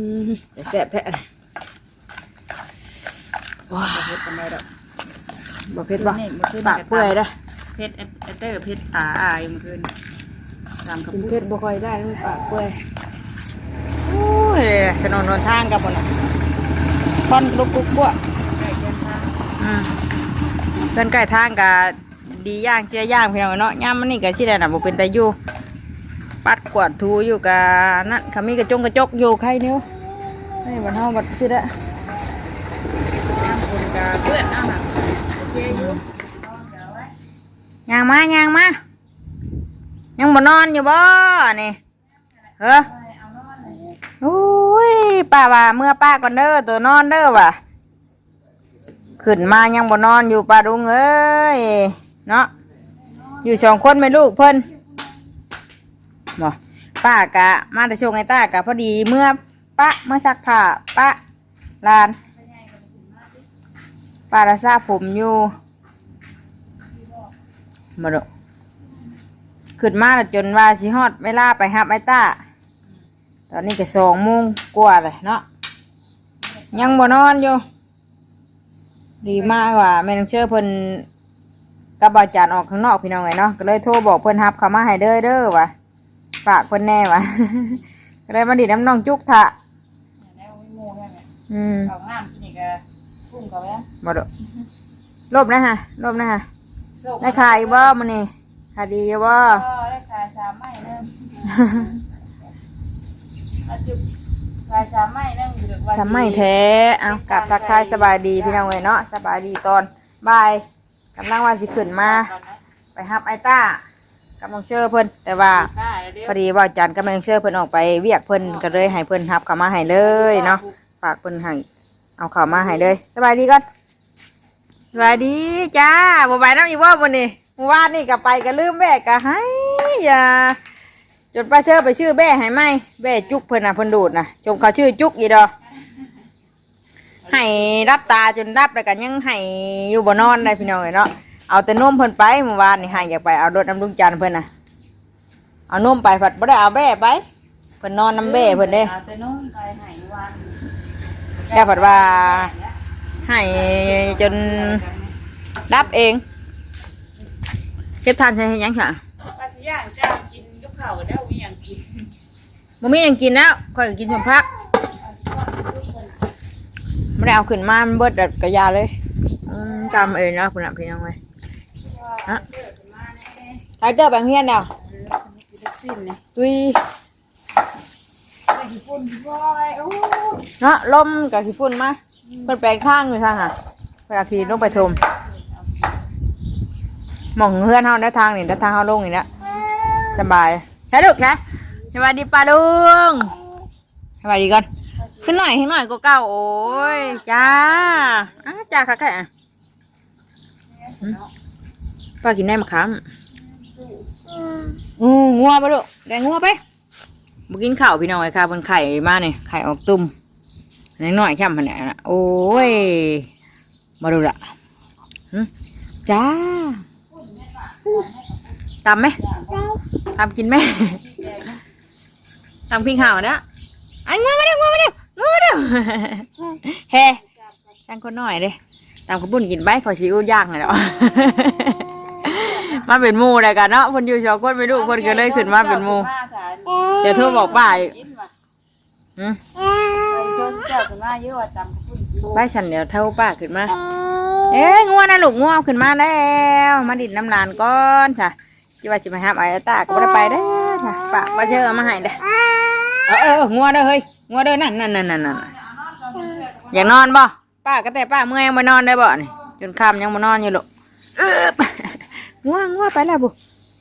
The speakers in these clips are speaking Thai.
อืมจะแซ่บแท้ว้าเผ็ดกันได้ดอกบ่เผ็ดบ่นี่มื่อคืนปากเปื่อยเด้อเผ็ดเอเอเตอร์เผ็ดตาอายเมื่อคืนตามคำกินพูเผ็ดดบ่ค่อยได้มันปากเปื่อยโอ้ยถนนหนทางกับบ่น่ะคอนลุกกุกบัวใกล้เดินทางอืมเพิ่นใกล้ทางก็ดีย่างเจียย่างพี่น้องเนาะยามมันนี่ก็สิได้น่ะบ่เป็นตาอยู่ปัด กวาดถูอยู่กะนั่นเขามีกระจงกระจกอยู่ใครนิ้วให้บันเฮาบัดสิได้น้ำคนกับเพื่อนเอาหนักโอเคอยู่ย่างมาย่างมายังบ่นอนอยู่บ่นี่เฮ้อโอ้ยป้าว่าเมื่อป้าก่อนเด้อตัวนอนเด้อว่ะขึ้นมายังบ่นอนอยู่ป้าดุงเอ้ยเนาะอยู่สองคนแม่ลูกเพิ่น บ่ป้ากะมาแต่ชงไอ้ตากะพอดีเมื่อปะเมื่อซักผ้าปะลานป้าละซาผมอยู่มาดขึ้นมาแล้วจนว่าสิฮอดเวลาไปหับไอ้ตาตอนนี้ก็สองโมงกว่าเลยเนาะยังบ่นอนอยู่ ดีมากว่าแม่น้องเชื่อเพิ่นกับบาจานออกข้างนอกพี่น้องไงเนาะก็เลยโทรบอกเพิ่นฮับเขามาให้เด้อเด้อว่ะ ฝากเพิ่นแน่ว่ะก็เลยมาดีน้ำน้องจุกทะแล้วไม่มูแค่ไหนอืมเอาห้ามกินอีกอะพุ่งเขาแล้วบ่ดอกลบนะฮะลบนะฮะได้ขายบ่มื้อนี้ขายดีอยู่บ่ก็ได้ขายสามไม้เนิ่มอาจุบขายสามไม้เนิ่มอยู่ดึกวันสมัยแท้เอากลับทักทายสบายดีพี่น้องเอ้ยเนาะสบายดีตอนบ่ายกำลังว่าสิขึ้นมา ไปฮับไอ้ต้า กำลังเชื่อเพิ่นแต่ว่าได้เดี๋ยวพอดีว่าจันกำลังเชื่อเพิ่นออกไปเวียกเพิ่นก็เลยให้เพิ่นฮับเข้ามาให้เลยเนาะฝากเพิ่นให้เอาเข้ามาให้เลยสบายดีก่อนสบายดีจ้าบ่ไปน้ำอีกว่ามื้อนี้เมื่อวานนี่ก็ไปก็ลืมแบกก็ให้อย่าจนป้าเชื่อไปชื่อแบ่ให้ไหมแบ่จุกเพิ่นน่ะเพิ่นดูดน่ะจงเขาชื่อจุกอีดอให้รับตาจนรับแล้วก็ยังให้อยู่บ่นอนได้พี่น้องเอ้ยเนาะ เอาแต่นมเพิ่นไปเมื่อวานนี่ให้อยากไปเอารถน้ำลุงจันทร์เพิ่นน่ะเอานมไปผัดบ่ได้เอาแบ่ไปเพิ่นนอนน้ำแบ่เพิ่นเด้อาแต่นุ่มไปไหนวันแค่ผัดว่าให้จนรับเองเก็บทานใช่หยังค่ะอาสิย่างเจ้ากินกับข้าวแล้วมีอย่างกินบ่มีหยังกินแล้วค่อยก็กินผลพักไม่ได้เอาขึ้นมามันเบิดแบบกระยาเลยอืมจำเองนะคุณน่ะพี่น้องเว้ย ฮะไทเตอร์แบงเฮียนแล้วสิ้นเลยตุยไปญี่ปุ่นอยโอ้เนาะลมกับขี้ฝุ่นมาเพิ่นแปลงข้างอยู่ทางอะเวลาขี่ลงไปทมหมองเฮือนเฮาในทางนี่ในทางเฮาลงนี่นะสบายใช่ลูกแค่สวัสดีป้าลุงสวัสดีก่อนขึ้นหน่อยขึ้นหน่อยก็เก้าโอ้ยจ้าจ้าค่ะแค่ ป้ากินได้มะขามอืองัวปะลูกได้งัวไปมากินข้าวพี่น้องไอ้ข้าวบนไข่มาเนี่ยไข่ออกตุ่มนิดหน่อยแค่มันเนี่ยนะโอ้ยมาดูละหึจ้าตำไหมตำกินไหมตำพิงข่าวนะอันงัวมาเร็วงัวมาเร็วงัวมาเร็วเฮ้ช่างคนหน่อยเด้ตำขาวบุญกินใบขอชิวย่างเลยเนาะ มาเป็นหมูเลยกันเนาะคนอยู่ชาวคนไม่รู้คนก็เลยขึ้นมาเป็นหมูเดี๋ยวโทรบอกป้าอีกหึไปชวนเจ้าขึ้นมาเยอะว่าจำคุณใบฉันเดี๋ยวเท่าป้าขึ้นมา เอ๊ะงัวนะลูกงัวขึ้นมาแล้ว มาดิดน้ำลานก่อนจ้ะจิว่าจะไปหาไอ้ตาก็ไม่ได้ไปเด้อจ้ะป้าป้าเชื่อเอามาให้เด้อเออเออเอองัวเด้อเฮ้ยงัวเด้อนั่นนั่นนั่นนั่นนั่นอยากนอนบ่ป้าก็แต่ป้าเมื่อยยังไม่นอนได้บ่นี่จนค่ำยังไม่นอนอยู่ลูกเออ งัวงัวไปแล้วบุ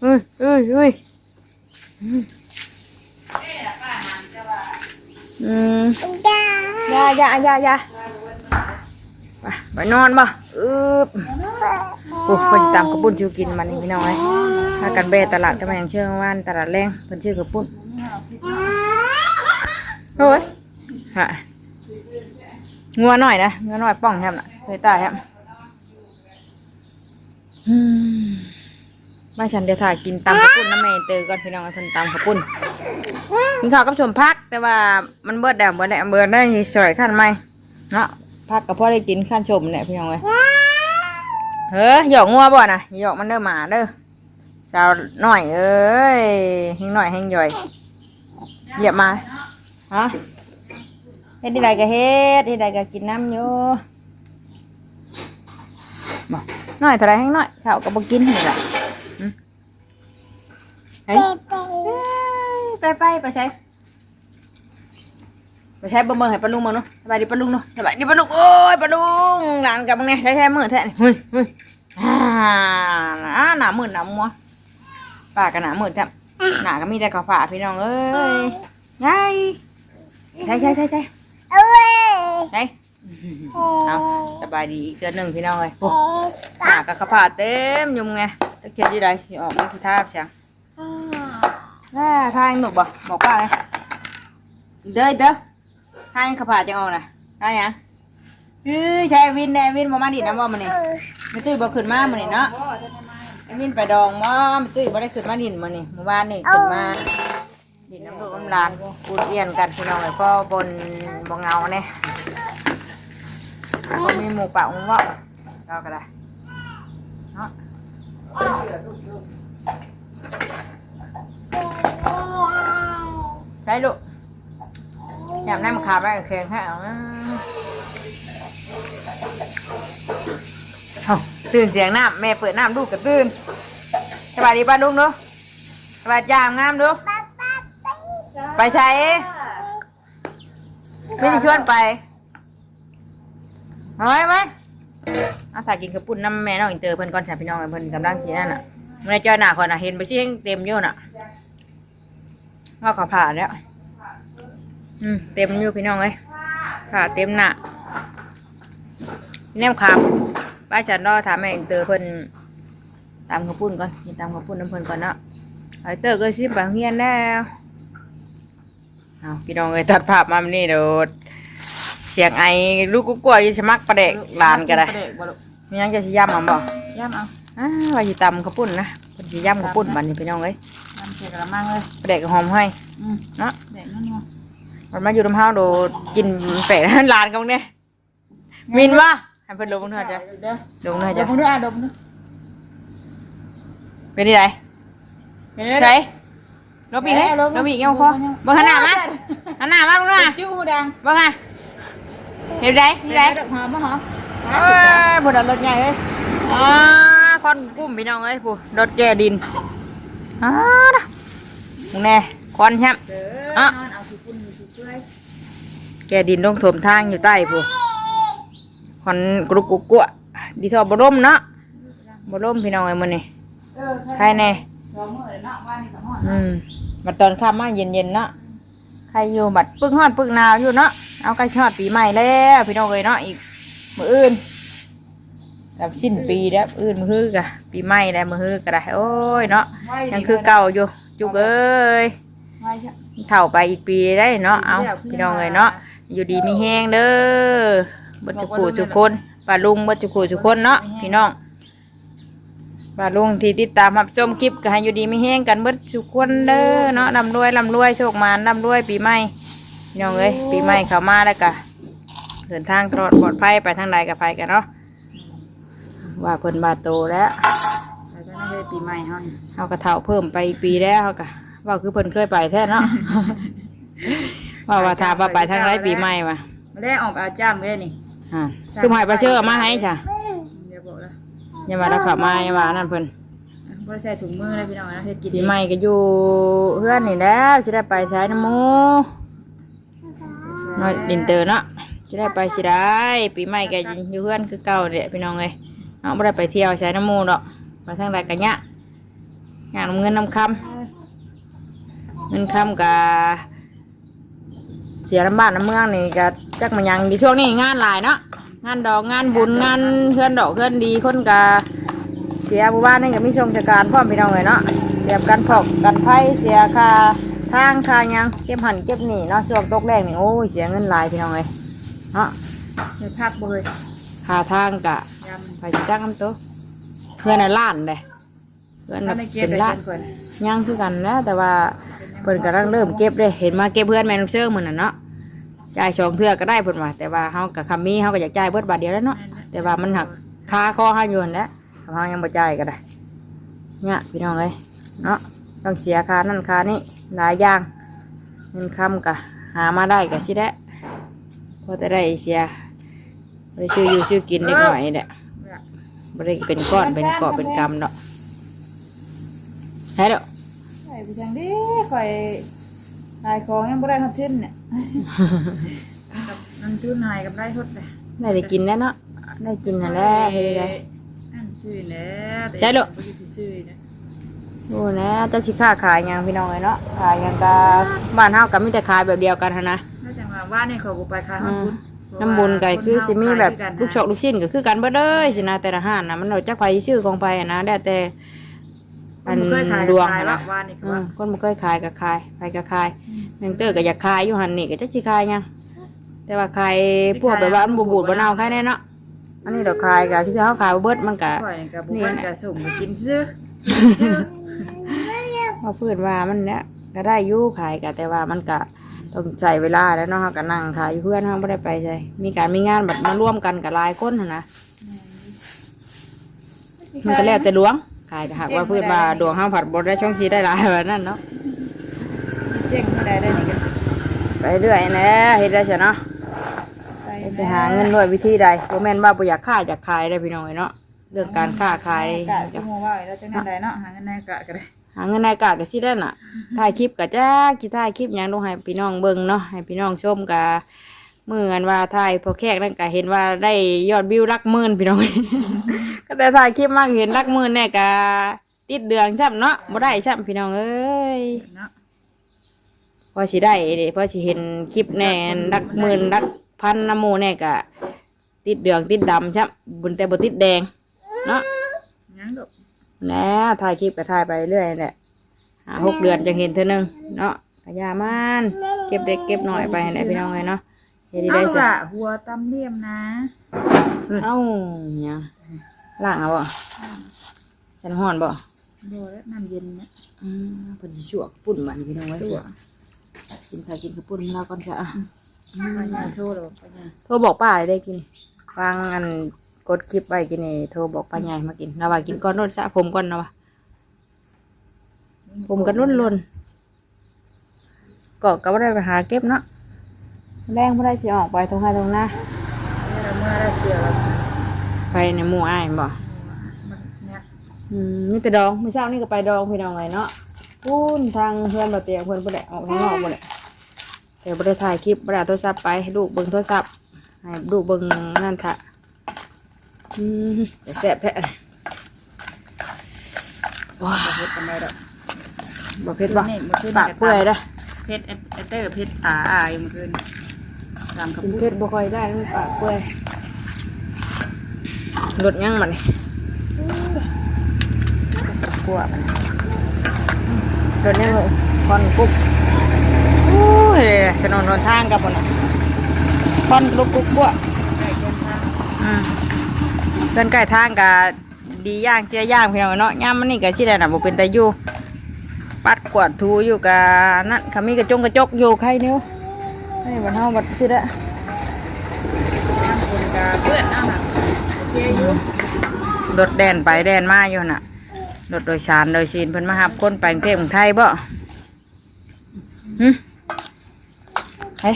เอ้ยเอ้ยเอ้ยอืมอยาอยาอยาอยาไปไปนอนบ่อึบโอ้คนสิตามกระปุ้นชิวกินมันนี่พี่น้องไอ้พากันเบตลาดทำไมยังเชื่อว่านตลาดแรงเพิ่นชื่อกระปุ้นโอ้ยฮะงัวหน่อยนะงัวหน่อยป้องแทบน่ะเคยตายแทบอืม มาฉันเดี๋ยวถ่ายกินตำข้าวปุ้นน้ำแม่เตอก่อนพี่น้องให้เพิ่นตำข้าวปุ้นกินข้าวกับชมพัก แต่ว่ามันเบิดแล้วเบิดแล้วเบิดได้สอยขั้นไหมเนาะพักกับพ่อได้กินขั้นชมเนี่ยพี่น้องเอ้ยเฮ้ยหยอกงัวบ่นะหยอกมันเด้อหมาเด้อสาวหน่อยเอ้ยเฮงหน่อยเฮงย่อยเหยียบมาฮะเฮ็ดที่ใดก็เฮ็ดที่ใดก็กินน้ำอยู่บ่น้อยเท่าไรแห้งหน้อยข้าวก็บ่กินนี่แหละ ไปไปไปใช้ไปใช้บ่เบิ่งให้ปลุงมาเนาะสบายดีปลุงเนาะสบายดีปลุงโอ้ยปลุงหลานกับมึงเนี่ยใช้แท้มือแท้เฮ้ยเฮ้ยอ่าหนามืดหนามัวปากกันหนามืดจ้ะหนาก็มีแต่กระฝาพี่น้องเอ้ยยายใช่ใช่ใช่ใช่ใช่เอาสบายดีอีกเดือนหนึ่งพี่น้องเลยโอ้หนากับกระฝาเต็มยุ่มไงตะเกียบยี่ไรสิออกไม่คือท่าเสียง แม่ทายหนุกบ่บอกว่าเลยเด้อเด้อทายขผาจังออกนะทายยังเฮ้ยใช่วินแน่วินบ่มาดิน้ำบ่มันนี่ไม่ตุ้ยบ่ขึ้นมามันนี่เนาะไอวินไปดองบ่ไม่ตุ้ยบ่ได้ขึ้นมาดินมันนี่เมื่อวานนี่ขึ้นมาดินน้ำลูกน้านปูนเอียนกันพี่น้องเลยพ่อบนบ่เงาเนี่ยบ่มีหมูปะหมูเว่าเราก็ได้เนาะ ใช่ลูกอยากได้มาขาไปกับแข็งให้เอาตื่นเสียงน้ำแม่เปิดน้ำลูกก็ตื่นสบายดีป้าลุงดูสบายจามงามดูไปใช้ไม่ได้ชวนไปเอาไว้ไหมอาถ่ายกินกระปุ่นน้ำแม่น้องอินเตอร์เพิ่นก่อนจ้ะพี่น้องเพิ่นกำลังสีนั่นน่ะไม่ได้จอยหนาคนน่ะเห็นไปชิ่งเต็มอยู่น่ะ ว่าเขาผ่าแล้วอืมเต็มอยู่พี่น้องเลยผ่าเต็มหนักแนมครับป้าฉันรอถามแม่อินเตอร์เพิ่นตามข้าวปุ้นก่อนกินตามข้าวปุ้นน้ำเพิ่นก่อนเนาะไอเตอร์ก็ซิบางเฮียนแล้วเอาพี่น้องเลยตัดภาพมามันนี่เดี๋ยวเสียงไอลูกกุ๊กกลัวอยิ่สมักประเดกลานก็ได้ประเกบ่ลูกมียังจะสิย่ำมาบ่ย่ำเอาอ้าวว่าสิตำข้าวปุ้นนะเพิ่นสิย่ำข้าวปุ้นบัดนี้พี่น้องเอ้ยน้ำ เสร็จกระมังเลยประเดกหอมให้อืมเนาะเด็กนั่นเนาะมันมาอยู่ลำห้าวโดกินเป็ดลานกันเนี่ยมินวะให้เพิ่นลงเถอะจ้ะเด้อลงเถอะเดี๋ยจ้ะวมึงด้วยอะดมด้วยเป็นที่ไหนเห็นไหมใช่ลบอีกให้ลบอีกยังพอเบิ่งขนาดมาขนาดมาลุงนะจิ้วหูดังเบิ่งไงเห็นไหมเห็นไหมดอกหอมมะหอมเอ้ยบนรถใหญ่เลยอ่าคอนกุ้มพี่น้องเอ้ยผู้รถแก่ดิน อ่านะมึงแน่คอนแฮมอะนอนเอาสิปุ่นสิช่แกดินต้องถมทางอยู่ใต้ผู้คอนกรุกกุกกัวดีทอบร่มเนาะบร่มพี่น้องเอ้มื้อนี้เออใครแน่สองมื้อเลยเนาะว่านี่ก็ฮอดอืมมาตอนค่ำมาเย็นๆเนาะใครอยู่บัดปึ้งฮอดปึ้งนาวอยู่เนาะเอาใกล้ชอดปีใหม่แล้วพี่น้องเอ้ยเนาะอีกมืออื่น แบบสิ้นปีแล้วอื่นมื้อฮือกะปีใหม่แล้วมื้อฮือก็ได้โอ้ยเนาะไว้ดียังคือเก่าอยู่จุกเอ้ยไว้จ้ะเท่าไปอีกปีได้เนาะเอาพี่น้องเอ้ยเนาะอยู่ดีมีแฮงเด้อบัดจุกูจุกคนป้าลุงบัดจุกูจุกคนเนาะพี่น้องป้าลุงที่ติดตามรับชมคลิปก็ให้อยู่ดีไม่แห้งกันเบิดสุกคนเด้อเนาะร่ำรวยร่ำรวยโชคมานร่ำรวยปีใหม่พี่น้องเอ้ยปีใหม่เข้ามาแล้วก็เดินทางตลอดปลอดภัยไปทางใดก็ไปกันเนาะ ว่าเพิ่นบาโตแล้วแล้วก็ได้ปีใหม่เฮานี่เฮาก็เท่าเพิ่มไปอีกปีแล้วเฮาก็ว่าคือเพิ่นเคยไปแท้เนาะ ว่าว่าถามว่าไปทางไรปีใหม่วะมาได้ออกเอาจ้ามเลยนี่อ่าคือหมายปลาเชื่อเอามาให้จ้ะเดี๋ยวบอกแล้วอย่ามาแล้วขับมาอย่ามานั่นเพิ่นบ่ได้ใส่ถุงมือเลยพี่น้องนะเฮ็ดกินปีใหม่ก็อยู่เพื่อนนี่แหล้วสิได้ไปใช้น้ำหมูน้อยดินเตอร์เนาะจะได้ไปสิได้ ปีใหม่ก็อยู่เพื่อนคือเก่าเนี่ยพี่น้องเลย เนาะไม่ได้ไปเที่ยวใช้น้ำมูดอกไปทางใดกันเนี่ยงานเงินน้ำคำเงินคำกับเสียลำบากน้ำเมืองนี่ก็จักมันยังดีช่วงนี้งานหลายเนาะงานดอกงานบุญงานเพื่อนดอกเพื่อนดีคนกาเสียบุบ้านนี่ก็มีชงชะการพร้อมพี่น้องเลยเนาะเสียบกันพอกกันไฟเสียค่าทางค่ายังเก็บหันเก็บหนี่เนาะช่วงตกแรกนี่โอ้ยเสียเงินหลายพี่น้องเลยเนาะเฮ็ดผักเฮ้ย ค่าทางกะยไปสิจ้างน้ำตัวเพื่อนน่ะล้านเลยเพื่อนถ้าน่ะในเก็บเป็นได้ละเพิ่นย่างคือกันนะแต่ว่าเพิ่นกำลังเริ่มเก็บเลยเห็นมาเก็บเพื่อนแมนเชื่อเหมือนน่ะเนาะจ่ายสองเทื่อก็ได้เพิ่นว่าแต่ว่าเฮากับคำมีเฮาก็อยากจ่ายเบิดบาทเดียวแล้วเนาะแต่ว่ามันหักคาคอเฮาอยู่นั่นแหละเฮายังบ่จ่ายก็ได้เนี่ยพี่น้องเอ้ยเนาะต้องเสียค่านั่นค่านี่หลายอย่างเงินคำก็หามาได้ก็สิได้พอจะได้เสีย ไปซื้ออยู่ซื้อกินเล็กหน่อยนี่แหละบ่ได้เป็นก้อนเป็นกอบเป็นกำดอกใช่ดอกใส่ไปจังดิข่อยนายของยังบ่ได้ทันทิ้นเนี่ยกับนันจุนนายกับได้ทดเลยได้ได้กินแล้วเนาะได้กินนั่นแหละเฮ็ดได้อันซื้อแล้วใช่ลูกบ่อยู่ซื้อๆนะโอ้นะเจ้าสิค้าขายหยังพี่น้องเอ้ยเนาะขายหยังกะบ้านเฮาก็มีแต่ขายแบบเดียวกันหั้นนะน่าจะว่าว่านี่เขาบ่ไปขายน้ำบุญ น้ำบุญก็คือสิมีแบบลูกชอกลูกชิ้นก็คือกันเบิดเลยสินะแต่ละห้านนะมันเอาจักไผชื่อของไผอะนะแล้วแต่อันเคยขายดวงขายอะละนะว่านี่ก็อืว่ามคนบ่เคยขายก็ขายไปก็ขายแมงเตอร์ก็อยากขายอยู่หั่นนี่ก็จักสิขายหยังแต่ว่าขายพวกแบบว่ามันบ่บูดบ่เน่าขายแน่เนาะอันนี้ดอกขายก็สิเฮาขายบ่เบิดมันก็ข่อยกับบุนี่ญแหละกับสุ่มกินซื้อซื้อว่าเพื่อนว่ามันเนี่ยก็ได้อยู่ขายก็แต่ว่ามันก็ ต้องใช้เวลาแล้วเนาะเราก็นั่งขายอยู่เพื่อนเราไม่ได้ไปใช่มีการมีงานแบบมาร่วมกันกับหลายคนหั้นนะมันก็แล้วแต่ดวงขายก็หากว่าเพื่อนว่าดวงห้าผัดบดได้ช่องชีได้หลายแบบนั้นเนาะเจ๊งไม่ได้ได้นี่กันไปเรื่อยนะเฮ็ดได้ใช่เนาะไปไปหาเงินด้วยวิธีใดโมแม่นว่าบ่อยากค้าอยากขายได้พี่น้องเนาะเรื่องการค้าขาย กะจะโมว่าแล้วจังนั้นได้เนาะหาเงินในกะก็ได้ หาเงินในกาก็สิได้น่ะถ่ายคลิปก็จ้าคิถ่ายคลิปหยังลงให้พี่น้องเบิ่งเนาะให้พี่น้องชมกะมือกันว่าถ่ายพอแขกนั่นก็เห็นว่าได้ยอดวิวหลักหมื่นพี่น้อง ก็แต่ถ่ายคลิปมากเห็นหลักหมื่นแน่กะติดเดืองช่ำเนาะบ่ได้ช่ำพี่น้องเอ้ยเนาะพอสิได้เด้พอสิเห็นคลิปแน่หลักหมื่นหลักพันน้ำหมูแน่กะติดเดืองติดดำช่ำบุญแต่บ่ติดแดงเนาะ ยังดอก แล้วถ่ายคลิปก็ถ่ายไปเรื่อยแหละหาหกเดือนจังเห็นเท่านึงเนาะกะยามันเก็บเด็กเก็บหน่อยไปให้ได้พี่น้องเลยเนาะเฮ็ดดีเอาได้สิละหัวตำเลี่ยมนะ เอ้าเนี่ยล่างเอาบ่ฉันห่อนบ่โดแล้วน้ำเย็นเนี่ยอืมเพิ่นสิชั่วปุ่นมันพี่น้องไว้สั่วกินข้าวกินข้าวปุ่นเราก่อนจ้ะอะปัญญาโทษหรอปัญญาโทรบอกป้าเลยได้กินฟังอัน กดคลิปไว้กินนี่โทรบอกป้าใหญ่มากินนะว่ากินก่อนรถสระผมก่อนนะว่าผมกันรุ่นรุ่นก็ก็บ่ได้ไปหาเก็บเนาะแรงบ่ได้สิออกไปตรงไหนตรงหน้าไปในหมู่อ้ายบ่มันเนี่ยอืมมีแต่ดองเมื่อเช้านี่ก็ไปดองพี่น้องเลยเนาะพูนทางเพื่อนบ่เตียงเพื่อนบ่ได้ออกข้างนอกบ่ได้แต่บ่ได้ถ่ายคลิปบ่ได้โทรศัพท์ไปให้ลูกเบิ่งโทรศัพท์ให้ลูกเบิ่งนั่นทะ อืมแต่แซ่บแท้ว้าเพชรกันได้ดอกบ่เผ็ดบ่นี่เมื่อคืนปากเปื่อยเด้อเพชรเอเตอร์เพชรตาอายเมื่อคืนตามคำกินพูดเผ็ดบ่ค่อยได้มันปากเปื่อยรสยังมันกลัวมันรสยังเลยคอนกุ๊บอู้ยถนนหนทางกับพุ่นน่ะคอนลุกกุ๊บกลัวได้เดินทางอืม เพิ่อนใกล้ทางก็ดีย่างเสียย่างเพี่น้องเนาะย่ามมันนี่ก็สิได้น่ะบ่เป็นตาอยู่ปัดกวาดถูอยู่กะนั่นเขามีกระจงกระจกอยู่ใครนิ้วให้บันเฮาบัดสิได้น้ำคนกับเพื่อนเอาหนักโอเคอยู่รถแดนไปแดนมาอยู่น่ะรถโดยสารโดยซีนเพิ่นมาหับคนไปกรุงเทพกรุงไทยบ่หึเฮ้ย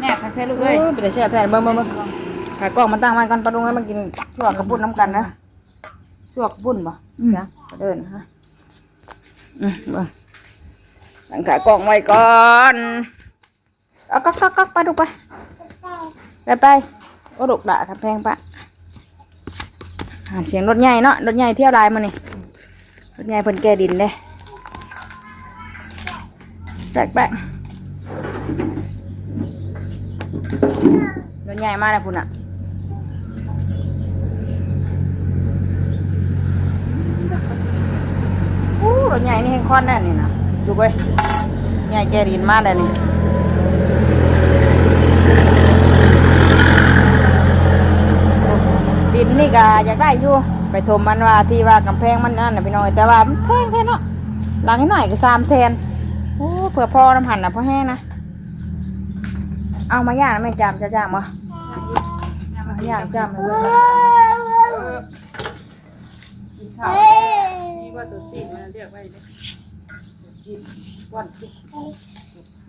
แม่คักแค่ลูกเอ้เอ้ยไปแต่แซ่บแทนเบิ่งเบิ่งเบิ่ง ขายกล้องมันตั้งไว้ก่อนปะลุงให้มันกินชั่วกระปุ่นน้ำกันนะชั่วกระปุ่นบ่จ้ะไปเดินฮะอืมเบิ่งตั้งขายกล้องไว้ก่อนเอาก๊อกก๊อกก๊อกไปดูไปไปไปโอ้ดุกด่าทับแพงปะอ่าเสียงรถใหญ่เนาะรถใหญ่เที่ยวลายมานี่รถใหญ่เพิ่นแกดินเด้แปลกแปลกรถใหญ่มากเลยพุ่นอะ รถใหญ่นี่เห็นคอนแน่นี่นะดูไปใหญ่แกดินมากเลยนี่ดินนี่ก็อยากได้อยู่ไปทมมันว่าที่ว่ากำแพงมันนั่นนะพี่น้องแต่ว่ามันแพงแท้เนาะหลังนิดหน่อยก็สามแสนโอ้เผื่อพอน้ำหันนะพอแห้งนะเอามาย่างนะแม่จามจะจางบ่มาย่างจามเลยกินข้าว ว่าตัวซีดมันเรียกไว้เนี่ยกินก้อนกิน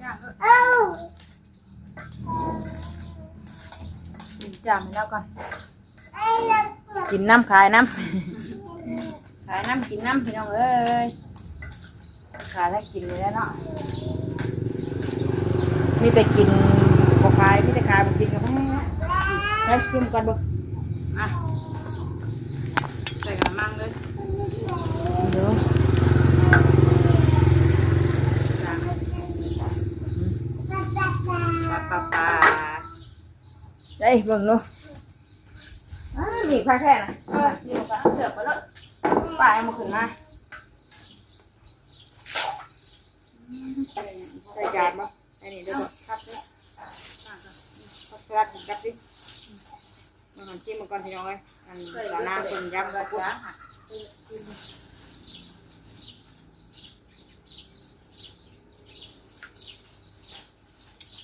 ย่างเออกินจามแล้วก่อนกินน้ำขายน้ำขายน้ำกินน้ำพี่น้องเอ้ยขายแล้วกินเลยแล้วเนาะมีแต่กินบ่ขายมีแต่ขายบ่กินกับแม่นะให้ชิมก่อนบ่ อะใส่กระมังเลย เดี๋ยวจางปลาปลาปลาได้เบิ่งดูอ้าวมีค่าแค่น่ะเออเดี๋ยวก็เอาเสื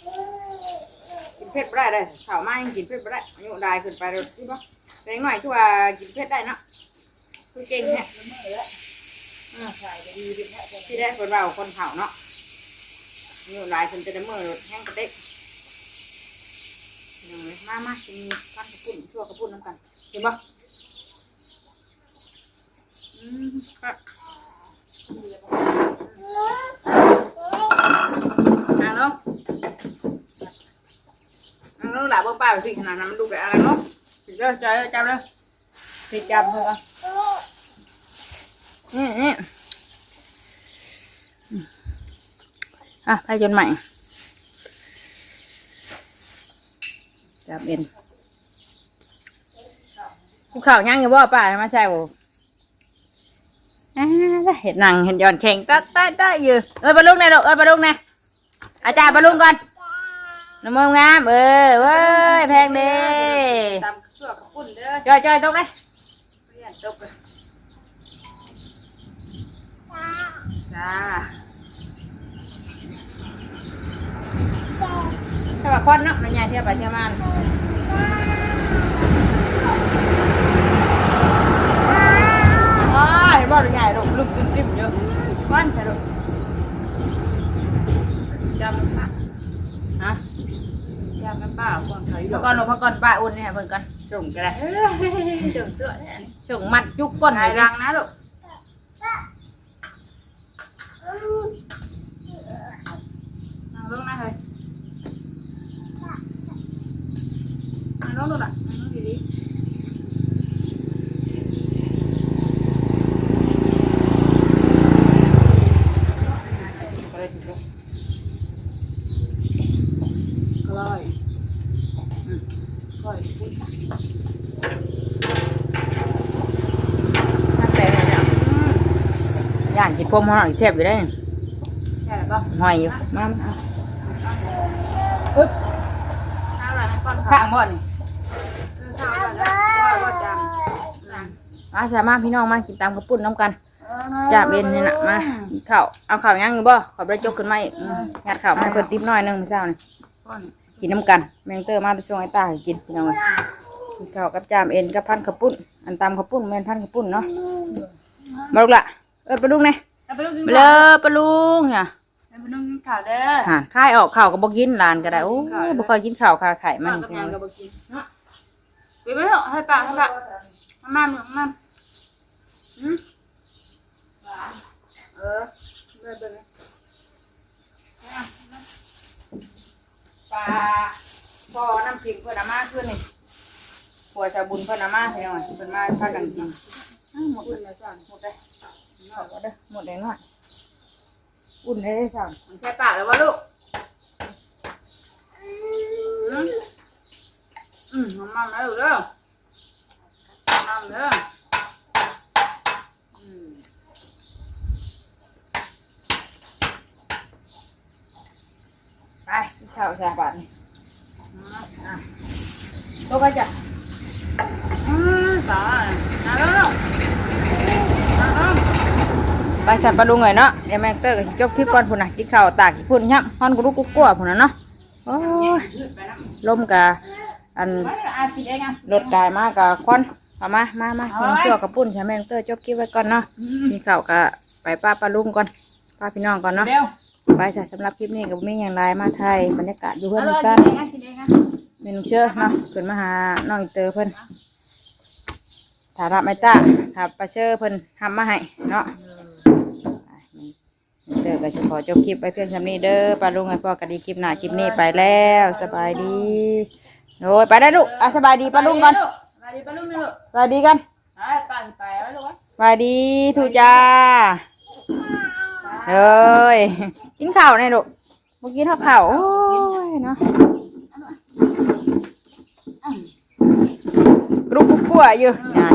กินเพ็ดได้เอ้ยอันสาน้ำเป็นยำกระปุกกินเผ็ดบ่ได้เลยข้าวมายังกินเผ็ดบ่ได้อายุได้ขึ้นไปเลยที่บ่แต่หน่อยคือว่ากินเผ็ดได้เนาะคือเก่งแท้อ่าใส่ดีดีแท้ที่ได้คนเราคนเผาเนาะอายุได้ขึ้นจะได้มือแห้งกระเด็กเดี๋ยมามากินพันกระปุ่นชั่วกระปุ่นน้ำกันเห็นบ่อืมครับอ่างลงันรู้หละเบิ่งป้าไปสิขนาดนั้นมันดูแบบอะไรเนาะสิเด้อใจเด้อจับเด้อสิจับเถอะนี่นี่อะไปจนใหม่ จับเอ็นภูเขาย่างอยู่บ่ป้ามาใช่บ่เห็นหนังเห็นย้อนแข่งตักได้ได้อยู่ เอ้ยปลาลุงนะลูกเอ้ยปลาลุงนะอาจารย์ปลาลุงก่อน น้ำมันงามเออเว้ยแพงเด้ตำชั่วกระปุ่นเด้อจอยจอยตรงไหนเรียนจบเลยจ้าถ้าว่าควันเนาะมันใหญ่เทียบไปเทียบมันว้ายเห็นบ่หรือใหญ่ลูกลูกริมริมเยอะควันใช่ลูกจำ ค่ะฮะจำกับป้าก่อนเขาอยู่พักก่อนลูกพักก่อนป้าอุ่นนี่ให้เพิ่นก่อนส่งก็ได้เอ้ยเจิงเตื้อเนี่ยนี่ส่งมัดยุกก้นถ่ายให้รัรังงนะลูกนั่งลงนะเฮ้ยนั่งลงลูกอะนั่งลงดีๆกล้อยอืม กล้อยปุ๊บนั่นแหละเนี่ยย่างกินพมหอยแซ่บอยู่ได้ใช่หรือเปล่าหอยอยู่มามาอึ๊บข้าวอะไรให้ก่อนข้าค่ะงบ่นี่ข้าวอะไรแล้วก็จังมาสามารถพี่น้องมากินตามกระปุ่นน้ำกันจ่าเบนนี่นะมากินข้าวเอาข้าวย่างอยู่บ่ขอไปจกขึ้นมาอีกอืมงัดข้าวมาให้เพิ่นติ๊บหน่อยหนึงมื้อเช้านี่ ก่อนกินน้ำกัน แมงเตอร์มาไปส่งไอ้ตาให้กินพี่น้องเอ้ยกินข้าวกับจามเอ็นกับพันกระปุ้น อันตามกระปุ้นแม่นพันกระปุ้นเนาะมาลูกละเออปลาลุงไงเอาไปลูกกินมาเลยปลาลุงเนี่ยเอาไปลูกกินข้าวเด้อหาค่ายออกข้าวก็บ่กินหลานก็ได้โอ้ยบ่ค่อยกินข้าวค่ะไข่มัมันนกับยังกับกินเนาะไปไปเถอะให้ปากให้ปากมามามามาอืมเออเดินไปเลย ปลาพอน้ำพริกเพิ่นเอามาขึ้นนี่ผัวชาวบุญเพิ่นเอามาพี่น้องเพิ่นมาพากันกินอ้าวหมดเลยแล้วจ้ะหมดเลยเอาก็ได้อหมดเลยหน่อยอุ่นให้ได้สั่งมันใส่ปากแล้ววะลูกอืมอืมมามาแล้วเด้อมาเด้ออืม ไปกิน ข้าวใส่บาตรนี่ต๊ะก็จะอืมตาเอาแล้วเอาเอาไปสันปลาลุงเลยเนาะเดี๋ยวแม่เตอร์ก็สิจบคลิปก่อนพุ่นนะกินข้าตากขี้พุ่นยับฮอนกูรู้กูกลัวพุ่นนะเนาะโอ้ยลมกะอันไว้อากินเองอะรถกายมากกับควันเอามามามาเชื่อกับปุ้นใช่ไหมน้องเตอร์จบคลิปไว้ก่อนเนาะมีข้ากะไปป้าปลาลุงก่อนป้าพี่น้องก่อนเนาะ ไปจ้ะสำหรับคลิปนี้กับมีอย่างไรมาไทยบรรยากาศอยู่เพื่อนเอาทุกเลยท่านกินเองอะกินเองอะเมนูเชื่อเนาะขึ้นมาหาน้องอินเตอร์เพิ่นถารับไม่ต้าครับปลาเชื่อเพิ่นทำมาให้เนาะอินเตอร์ก็จะขอจบคลิปไปเพียงเท่านี้เด้อปลาลุงไอ้พ่อกันดีคลิปหน้าคลิปนี้ไปแล้วสบายดีโอ้ยไปได้ลูกอะสบายดีปลาลุงก่อนไปดิปลาลุงนี่ลูกสบายดีกันไปไปไปไว้ลูกวะสบายดีทูจ้าเอ้ย กินข้าวเนี่ยลูกเมื่อกี้ทอดข้าวโอ้ยเนาะกรุบกรุ๊บกลัวอยู่งาน